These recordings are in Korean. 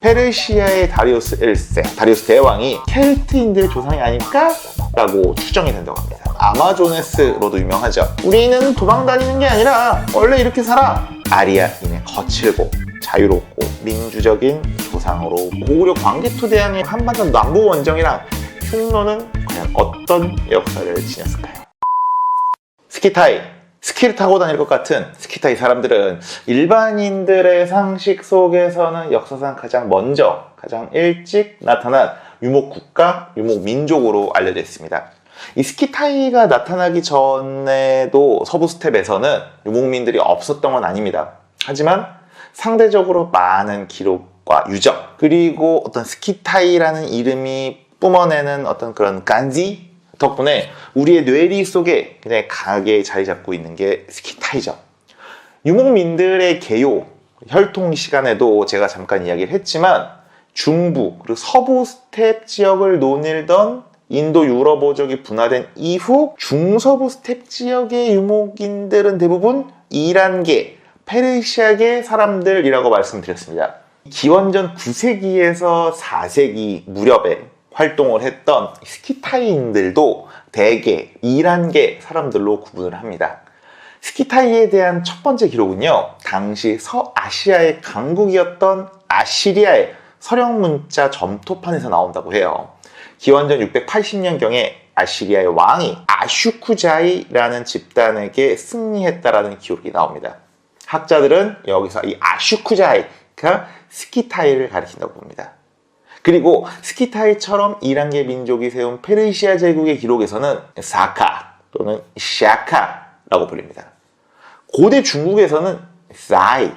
페르시아의 다리우스 1세, 다리우스 대왕이 켈트인들의 조상이 아닐까? 라고 추정이 된다고 합니다. 아마조네스로도 유명하죠. 우리는 도망 다니는 게 아니라 원래 이렇게 살아. 아리아인의 거칠고 자유롭고 민주적인 조상으로 고구려 광개토 대왕의 한반도 남부 원정이랑 흉노는 과연 어떤 역사를 지녔을까요? 스키타이 스키를 타고 다닐 것 같은 스키타이 사람들은 일반인들의 상식 속에서는 역사상 가장 먼저 가장 일찍 나타난 유목 국가, 유목 민족으로 알려져 있습니다. 이 스키 타이가 나타나기 전에도 서부 스텝에서는 유목민들이 없었던 건 아닙니다. 하지만 상대적으로 많은 기록과 유적 그리고 어떤 스키 타이라는 이름이 뿜어내는 어떤 그런 간지 덕분에 우리의 뇌리 속에 그냥 강하게 자리 잡고 있는 게 스키타이죠. 유목민들의 개요, 혈통 시간에도 제가 잠깐 이야기를 했지만 중부 그리고 서부 스텝 지역을 논일던 인도 유럽 어족이 분화된 이후 중서부 스텝 지역의 유목인들은 대부분 이란계, 페르시아계 사람들이라고 말씀드렸습니다. 기원전 9세기에서 4세기 무렵에 활동을 했던 스키타이인들도 대개 이란계 사람들로 구분을 합니다. 스키타이에 대한 첫 번째 기록은요, 당시 서아시아의 강국이었던 아시리아의 서령 문자 점토판에서 나온다고 해요. 기원전 680년경에 아시리아의 왕이 아슈쿠자이라는 집단에게 승리했다라는 기록이 나옵니다. 학자들은 여기서 이 아슈쿠자이가 스키타이를 가리킨다고 봅니다. 그리고 스키타이처럼 이란계 민족이 세운 페르시아 제국의 기록에서는 사카 또는 샤카라고 불립니다. 고대 중국에서는 사이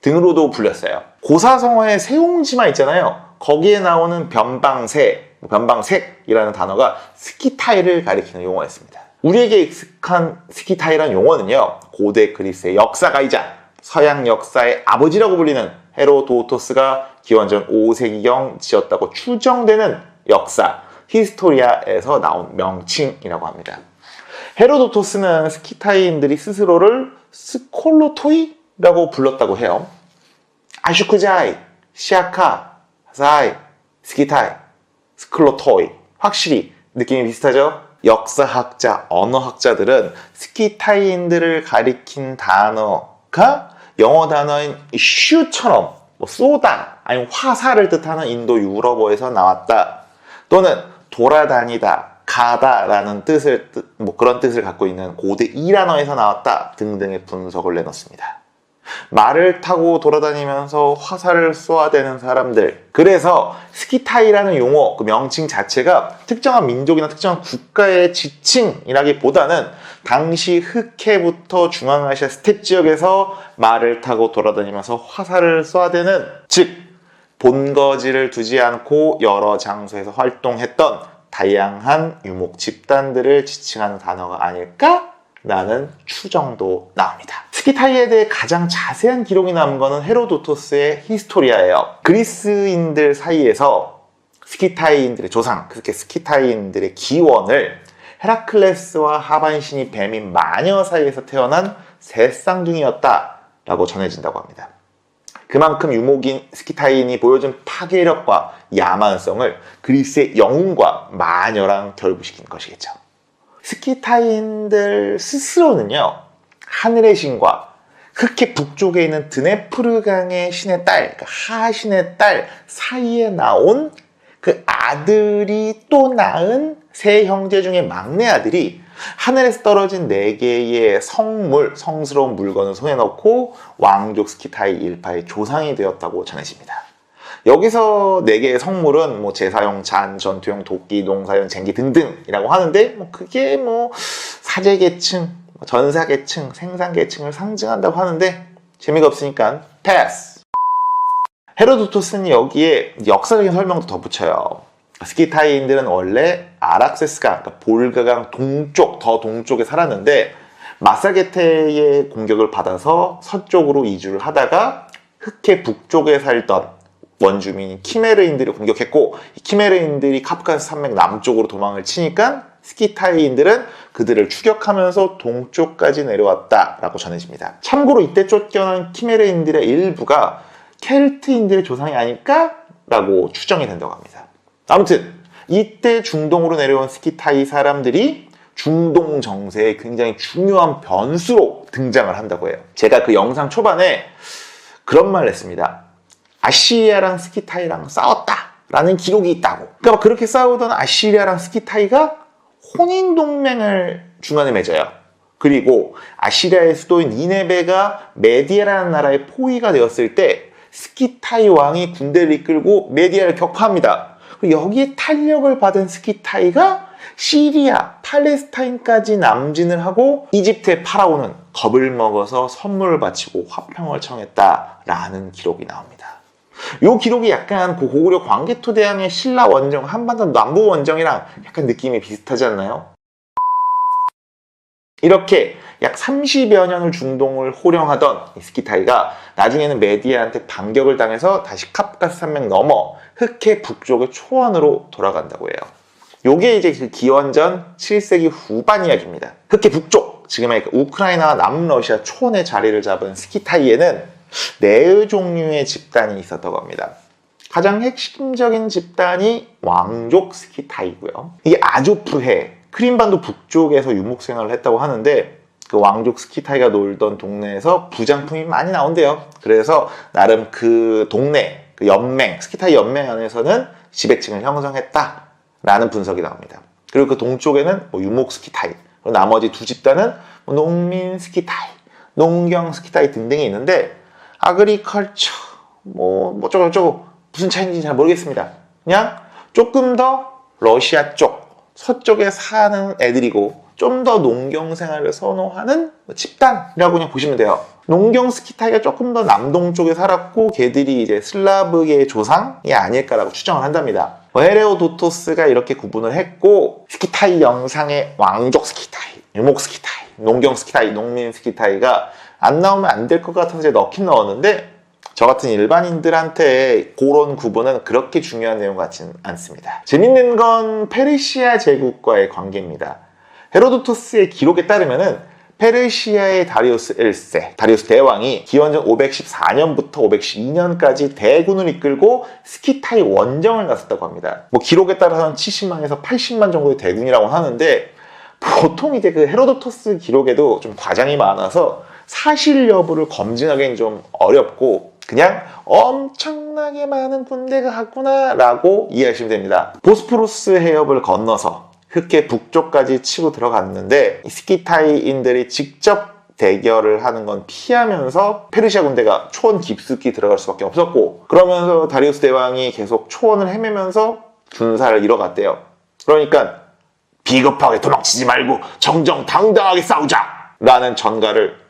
등으로도 불렸어요. 고사성어의 세옹지마 있잖아요. 거기에 나오는 변방새, 변방색이라는 단어가 스키타이를 가리키는 용어였습니다. 우리에게 익숙한 스키타이라는 용어는요, 고대 그리스의 역사가이자 서양 역사의 아버지라고 불리는 헤로도토스가 기원전 5세기경 지었다고 추정되는 역사, 히스토리아에서 나온 명칭이라고 합니다. 헤로도토스는 스키타이인들이 스스로를 스콜로토이라고 불렀다고 해요. 아슈쿠자이, 시아카, 사이, 스키타이, 스클로토이. 확실히 느낌이 비슷하죠? 역사학자, 언어학자들은 스키타이인들을 가리킨 단어가 영어 단어인 슈처럼 뭐 쏘다 아니면 화살을 뜻하는 인도 유럽어에서 나왔다 또는 돌아다니다 가다라는 뜻을 뜻- 뭐 그런 뜻을 갖고 있는 고대 이란어에서 나왔다 등등의 분석을 내놓습니다. 말을 타고 돌아다니면서 화살을 쏘아대는 사람들. 그래서 스키타이라는 용어, 그 명칭 자체가 특정한 민족이나 특정한 국가의 지칭이라기보다는 당시 흑해부터 중앙아시아 스텝 지역에서 말을 타고 돌아다니면서 화살을 쏘아대는, 즉, 본거지를 두지 않고 여러 장소에서 활동했던 다양한 유목 집단들을 지칭하는 단어가 아닐까? 라는 추정도 나옵니다. 스키 타이에 대해 가장 자세한 기록이 남은 것은 헤로도토스의 히스토리아예요. 그리스인들 사이에서 스키타이인들의 조상, 그렇게 스키타이인들의 기원을 헤라클레스와 하반신이 뱀인 마녀 사이에서 태어난 새 쌍둥이였다라고 전해진다고 합니다. 그만큼 유목인 스키타인이 보여준 파괴력과 야만성을 그리스의 영웅과 마녀랑 결부시킨 것이겠죠. 스키타인들 스스로는요, 하늘의 신과 흑해 북쪽에 있는 드네프르강의 신의 딸, 그러니까 하신의 딸 사이에 나온 그 아들이 또 낳은 세 형제 중에 막내 아들이 하늘에서 떨어진 네 개의 성물, 성스러운 물건을 손에 넣고 왕족 스키타이 일파의 조상이 되었다고 전해집니다. 여기서 네 개의 성물은 뭐 제사용 잔, 전투용 도끼, 농사용 쟁기 등등이라고 하는데 뭐 그게 뭐 사제 계층, 전사 계층, 생산 계층을 상징한다고 하는데 재미가 없으니까 패스. 헤로도토스는 여기에 역사적인 설명도 덧붙여요. 스키타이인들은 원래 아락세스강, 그러니까 볼가강 동쪽, 더 동쪽에 살았는데 마사게테의 공격을 받아서 서쪽으로 이주를 하다가 흑해 북쪽에 살던 원주민 키메르인들이 공격했고 이 키메르인들이 카프카스 산맥 남쪽으로 도망을 치니까 스키타이인들은 그들을 추격하면서 동쪽까지 내려왔다라고 전해집니다. 참고로 이때 쫓겨난 키메르인들의 일부가 켈트인들의 조상이 아닐까라고 추정이 된다고 합니다. 아무튼 이때 중동으로 내려온 스키타이 사람들이 중동 정세에 굉장히 중요한 변수로 등장을 한다고 해요. 제가 그 영상 초반에 그런 말을 했습니다. 아시리아랑 스키타이랑 싸웠다라는 기록이 있다고. 그러니까 그렇게 싸우던 아시리아랑 스키타이가 혼인 동맹을 중간에 맺어요. 그리고 아시리아의 수도인 니네베가 메디아라는 나라의 포위가 되었을 때 스키타이 왕이 군대를 이끌고 메디아를 격파합니다. 여기에 탄력을 받은 스키타이가 시리아, 팔레스타인까지 남진을 하고 이집트의 파라오는 겁을 먹어서 선물을 바치고 화평을 청했다라는 기록이 나옵니다. 이 기록이 약간 그 고구려 광개토 대왕의 신라 원정, 한반도 남부 원정이랑 약간 느낌이 비슷하지 않나요? 이렇게 약 30여 년을 중동을 호령하던 이 스키타이가 나중에는 메디아한테 반격을 당해서 다시 카프카스 산맥 넘어 흑해 북쪽의 초원으로 돌아간다고 해요. 요게 이제 그 기원전 7세기 후반 이야기입니다. 흑해 북쪽, 지금의 그 우크라이나와 남러시아 초원에 자리를 잡은 스키타이에는 네 종류의 집단이 있었다고 합니다. 가장 핵심적인 집단이 왕족 스키타이고요. 이게 아조프해, 크림반도 북쪽에서 유목 생활을 했다고 하는데 그 왕족 스키타이가 놀던 동네에서 부장품이 많이 나온대요. 그래서 나름 그 동네, 그 연맹, 스키타이 연맹 안에서는 지배층을 형성했다라는 분석이 나옵니다. 그리고 그 동쪽에는 뭐 유목 스키타이, 나머지 두 집단은 뭐 농민 스키타이, 농경 스키타이 등등이 있는데 아그리컬처, 뭐, 뭐 어쩌고저쩌고 무슨 차이인지 잘 모르겠습니다. 그냥 조금 더 러시아 쪽, 서쪽에 사는 애들이고 좀 더 농경 생활을 선호하는 뭐 집단이라고 그냥 보시면 돼요. 농경 스키타이가 조금 더 남동 쪽에 살았고 걔들이 이제 슬라브계의 조상이 아닐까라고 추정을 한답니다. 뭐 헤레오도토스가 이렇게 구분을 했고 스키타이 영상의 왕족 스키타이, 유목 스키타이, 농경 스키타이, 농민 스키타이가 안 나오면 안 될 것 같아서 넣긴 넣었는데 저 같은 일반인들한테 그런 구분은 그렇게 중요한 내용 같지는 않습니다. 재밌는 건 페르시아 제국과의 관계입니다. 헤로도토스의 기록에 따르면은 페르시아의 다리우스 1세, 다리우스 대왕이 기원전 514년부터 512년까지 대군을 이끌고 스키타이 원정을 갔었다고 합니다. 뭐 기록에 따라서는 70만에서 80만 정도의 대군이라고 하는데 보통 이제 그 헤로도토스 기록에도 좀 과장이 많아서 사실 여부를 검증하기는 좀 어렵고 그냥 엄청나게 많은 군대가 갔구나 라고 이해하시면 됩니다. 보스포루스 해협을 건너서 흑해 북쪽까지 치고 들어갔는데 이 스키타이인들이 직접 대결을 하는 건 피하면서 페르시아 군대가 초원 깊숙이 들어갈 수밖에 없었고 그러면서 다리우스 대왕이 계속 초원을 헤매면서 군사를 잃어갔대요. 그러니까 비겁하게 도망치지 말고 정정당당하게 싸우자! 라는 전가를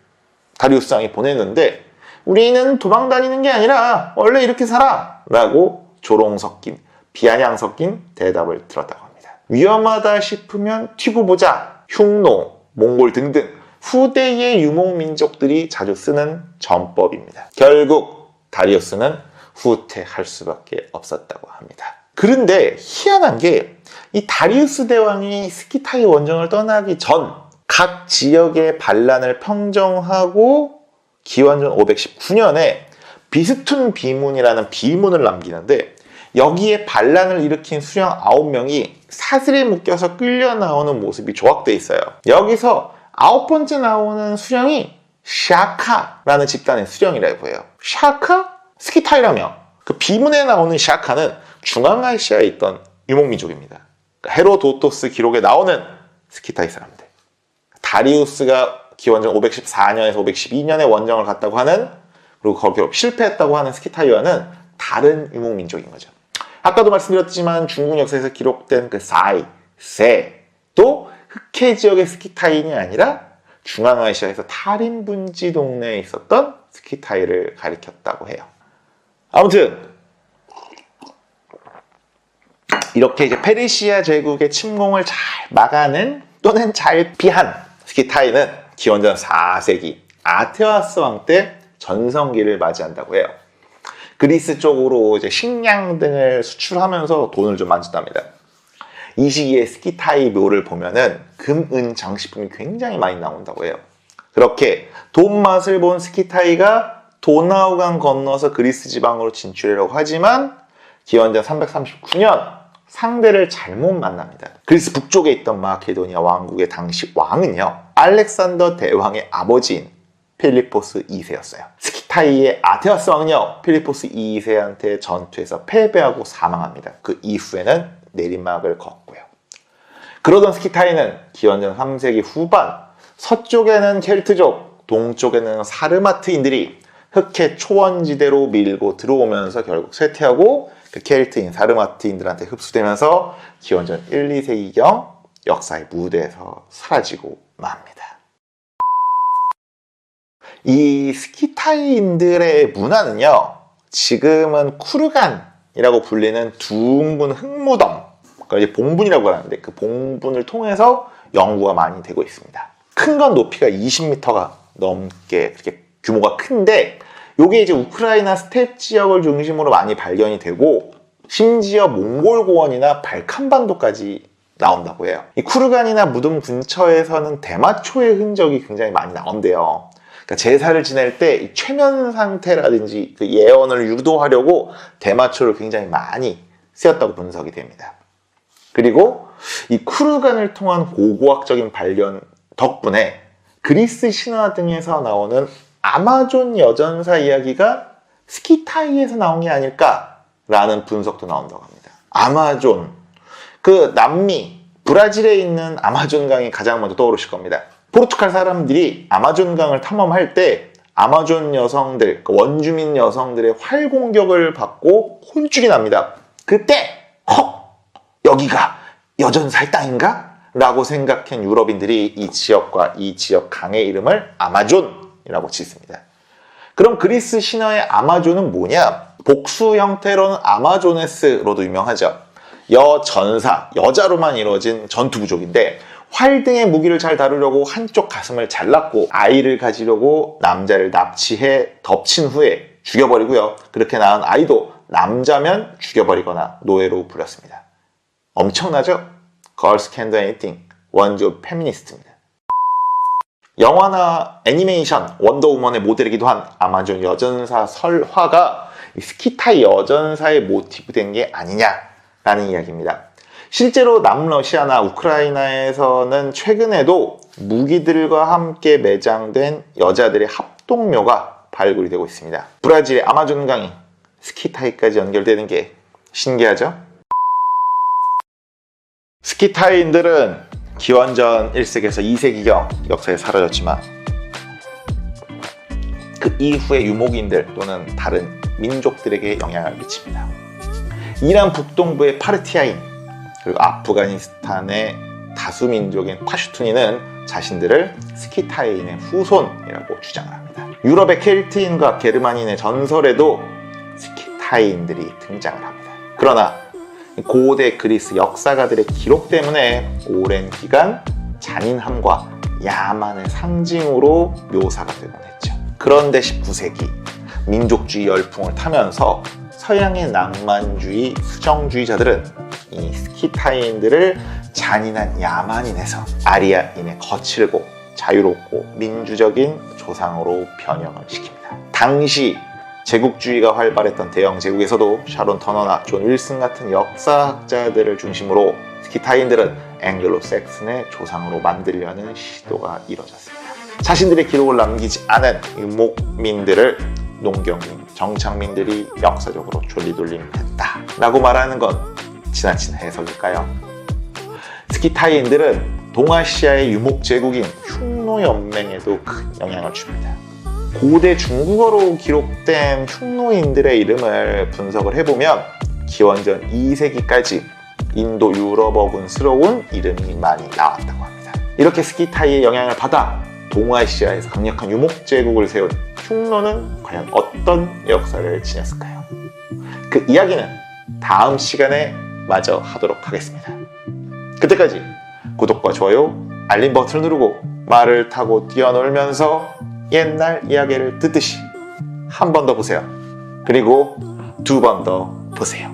다리우스 왕이 보냈는데 우리는 도망 다니는 게 아니라 원래 이렇게 살아! 라고 조롱 섞인, 비아냥 섞인 대답을 들었다고 합니다. 위험하다 싶으면 튀고 보자! 흉노, 몽골 등등 후대의 유목민족들이 자주 쓰는 전법입니다. 결국 다리우스는 후퇴할 수밖에 없었다고 합니다. 그런데 희한한 게 이 다리우스 대왕이 스키타이 원정을 떠나기 전 각 지역의 반란을 평정하고 기원전 519년에 비스툰 비문이라는 비문을 남기는데 여기에 반란을 일으킨 수령 9명이 사슬에 묶여서 끌려 나오는 모습이 조각돼 있어요. 여기서 아홉 번째 나오는 수령이 샤카라는 집단의 수령이라고 해요. 샤카? 스키타이라며. 그 비문에 나오는 샤카는 중앙아시아에 있던 유목민족입니다. 그러니까 헤로도토스 기록에 나오는 스키타이 사람들. 다리우스가 기원전 514년에서 512년에 원정을 갔다고 하는 그리고 거기로 실패했다고 하는 스키타이와는 다른 유목민족인 거죠. 아까도 말씀드렸지만 중국 역사에서 기록된 그 사이, 세도 흑해 지역의 스키타인이 아니라 중앙아시아에서 탈인분지 동네에 있었던 스키타이를 가리켰다고 해요. 아무튼 이렇게 이제 페르시아 제국의 침공을 잘 막아낸 또는 잘 피한 스키타이는 기원전 4세기 아테와스 왕 때 전성기를 맞이한다고 해요. 그리스 쪽으로 이제 식량 등을 수출하면서 돈을 좀 만졌답니다. 이 시기에 스키타이 묘를 보면은 금, 은 장식품이 굉장히 많이 나온다고 해요. 그렇게 돈 맛을 본 스키타이가 도나우강 건너서 그리스 지방으로 진출하려고 하지만 기원전 339년 상대를 잘못 만납니다. 그리스 북쪽에 있던 마케도니아 왕국의 당시 왕은요. 알렉산더 대왕의 아버지인 필리포스 2세였어요. 스키타이의 아테아스 왕은요. 필리포스 2세한테 전투에서 패배하고 사망합니다. 그 이후에는 내리막을 걷고요. 그러던 스키타이는 기원전 3세기 후반 서쪽에는 켈트족, 동쪽에는 사르마트인들이 흑해 초원지대로 밀고 들어오면서 결국 쇠퇴하고 그 켈트인 사르마트인들한테 흡수되면서 기원전 1, 2세기경 역사의 무대에서 사라지고 맙니다. 이 스키타이인들의 문화는요, 지금은 쿠르간이라고 불리는 둥근 흙무덤, 그러니까 이제 봉분이라고 하는데 그 봉분을 통해서 연구가 많이 되고 있습니다. 큰 건 높이가 20m가 넘게 그렇게 규모가 큰데 이게 이제 우크라이나 스텝 지역을 중심으로 많이 발견이 되고 심지어 몽골 고원이나 발칸반도까지 나온다고 해요. 이 쿠르간이나 무덤 근처에서는 대마초의 흔적이 굉장히 많이 나온대요. 그러니까 제사를 지낼 때이 최면 상태라든지 그 예언을 유도하려고 대마초를 굉장히 많이 쓰였다고 분석이 됩니다. 그리고 이 쿠르간을 통한 고고학적인 발견 덕분에 그리스 신화 등에서 나오는 아마존 여전사 이야기가 스키타이에서 나온 게 아닐까라는 분석도 나온다고 합니다. 아마존, 그 남미, 브라질에 있는 아마존 강이 가장 먼저 떠오르실 겁니다. 포르투갈 사람들이 아마존 강을 탐험할 때 아마존 여성들, 그 원주민 여성들의 활 공격을 받고 혼쭐이 납니다. 그때 헉 여기가 여전사의 땅인가? 라고 생각한 유럽인들이 이 지역과 이 지역 강의 이름을 아마존 이라고 짓습니다. 그럼 그리스 신화의 아마존은 뭐냐? 복수 형태로는 아마조네스로도 유명하죠. 여전사, 여자로만 이루어진 전투 부족인데 활 등의 무기를 잘 다루려고 한쪽 가슴을 잘랐고 아이를 가지려고 남자를 납치해 덮친 후에 죽여버리고요. 그렇게 낳은 아이도 남자면 죽여버리거나 노예로 불렸습니다. 엄청나죠? Can Do Anything 원조 페미니스트입니다. 영화나 애니메이션 원더우먼의 모델이기도 한 아마존 여전사 설화가 이 스키타이 여전사의 모티브 된 게 아니냐라는 이야기입니다. 실제로 남러시아나 우크라이나에서는 최근에도 무기들과 함께 매장된 여자들의 합동묘가 발굴이 되고 있습니다. 브라질의 아마존 강이 스키타이까지 연결되는 게 신기하죠? 스키타이인들은 기원전 1세기에서 2세기경 역사에 사라졌지만 그 이후의 유목인들 또는 다른 민족들에게 영향을 미칩니다. 이란 북동부의 파르티아인 그리고 아프가니스탄의 다수 민족인 파슈투니는 자신들을 스키타이인의 후손이라고 주장을 합니다. 유럽의 켈트인과 게르만인의 전설에도 스키타이인들이 등장을 합니다. 그러나 고대 그리스 역사가들의 기록 때문에 오랜 기간 잔인함과 야만의 상징으로 묘사가 되곤 했죠. 그런데 19세기 민족주의 열풍을 타면서 서양의 낭만주의 수정주의자들은 이 스키타이인들을 잔인한 야만인에서 아리아인의 거칠고 자유롭고 민주적인 조상으로 변형을 시킵니다. 당시 제국주의가 활발했던 대영 제국에서도 샤론 터너나 존 윌슨 같은 역사학자들을 중심으로 스키타인들은 앵글로 섹슨의 조상으로 만들려는 시도가 이뤄졌습니다. 자신들의 기록을 남기지 않은 유목민들을 농경민, 정착민들이 역사적으로 졸리돌림했다 라고 말하는 건 지나친 해석일까요? 스키타이인들은 동아시아의 유목 제국인 흉노 연맹에도 큰 영향을 줍니다. 고대 중국어로 기록된 흉노인들의 이름을 분석을 해보면 기원전 2세기까지 인도 유럽어군스러운 이름이 많이 나왔다고 합니다. 이렇게 스키타이의 영향을 받아 동아시아에서 강력한 유목 제국을 세운 흉노는 과연 어떤 역사를 지녔을까요? 그 이야기는 다음 시간에 마저 하도록 하겠습니다. 그때까지 구독과 좋아요, 알림 버튼을 누르고 말을 타고 뛰어놀면서 옛날 이야기를 듣듯이 한 번 더 보세요. 그리고 두 번 더 보세요.